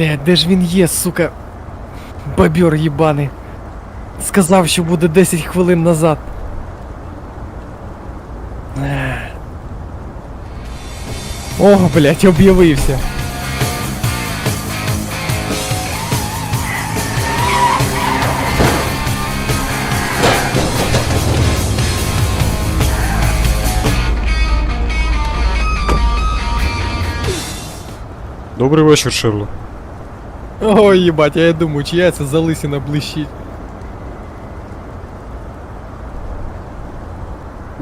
Блядь, де ж він є, сука? Бобер їбаний. Сказав, що буде 10 хвилин назад. О, блядь, об'явився. Добрий вечір, Шерлок. Ой, їбать, а я думаю, чия це залисина блищить.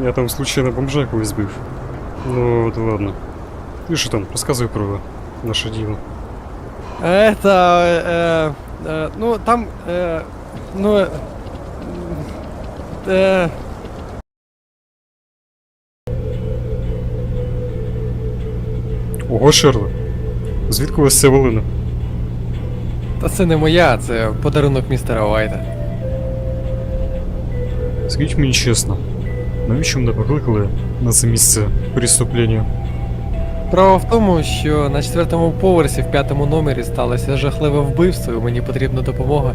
Я там случайно бомжа якогось збив. Ну, от ладно. Ти що там, розказуй про наше діло. Это, э, э, ну, там, э, ну, э, э, Ого, Шерлок. Звідки у вас ця волина? Та це не моя, це подарунок містера Вайта. Скажіть мені чесно, навіщо мене покликали на це місце преступлення? Справа в тому, що на четвертому поверсі в п'ятому номері сталося жахливе вбивство, і мені потрібна допомога.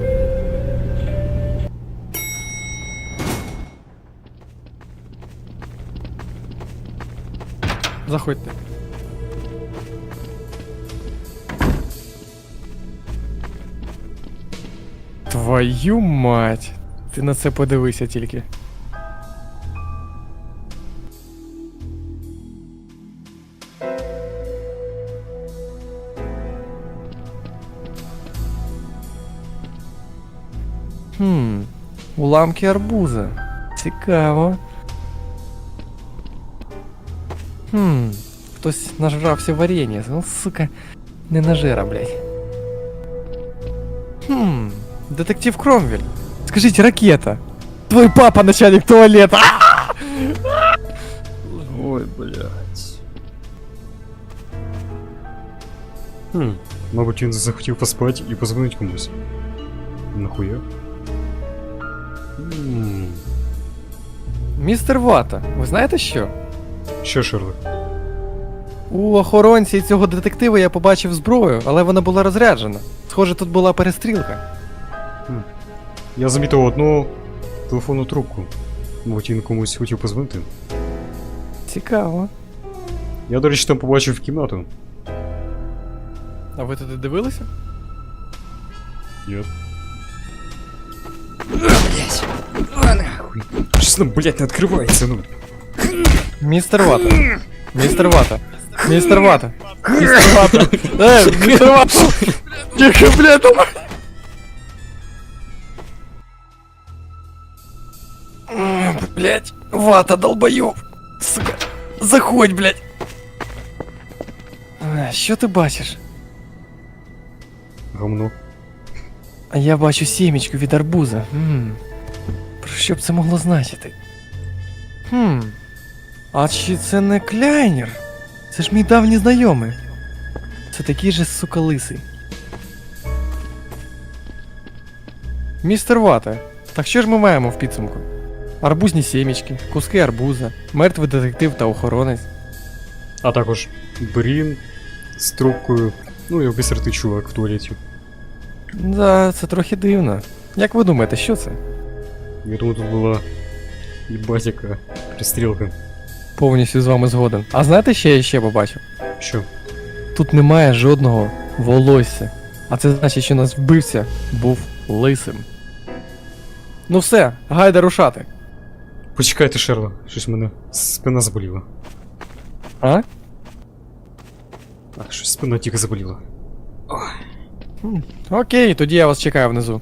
Заходьте. Твою мать! Ти на це подивися тільки. Хм, уламки арбуза. Цікаво. Хм, хтось нажрався варенья. Ну, сука, не нажера, блядь. Хм, детектив Кромвель. Скажите, ракета. Твой папа начальник туалета. Ой, блядь. Хм, мабуть, він захотів поспати і позвонить комусь. Нахуя? Хм. Містер Вата, ви знаєте що? Що, Шерлок? У охоронці цього детектива я побачив зброю, але вона була розряджена. Схоже, тут була перестрілка. Я замітив одну телефонну трубку. Мабуть, він комусь хотів позвонити. Цікаво. Я, до речі, там побачив кімнату. А ви туди дивилися? Є. Щось там, блядь, не відкривається, ну. Містер Вата. Містер Вата. Містер Вата. Містер Вата. Е, містер Вата. Тихо, блядь, М, Вата, долбоёб. Сука. Заходь, блядь. А, Що ти бачиш? Гамно. А я бачу сімечку від арбуза. М. Про що б це могло значити? Хм. А чи це не кляйнер? Це ж мій давній знайомий. Це такий же сука лисий. Містер Вате, так що ж ми маємо в підсумку? Арбузні сімечки, куски арбуза, мертвий детектив та охоронець. А також Брін з трубкою. Ну і обісрати чувак в туалеті. Да, це трохи дивно. Як ви думаєте, що це? Я думаю, тут була їбать яка пристрілка. Повністю з вами згоден. А знаєте, що я ще побачив? Що? Тут немає жодного волосся. А це значить, що нас вбивця був лисим. Ну все, гайда рушати. Почекайте, Шерло, щось в мене спина заболіла. А? А, щось спина тільки заболіла. Окей, тоді я вас чекаю внизу.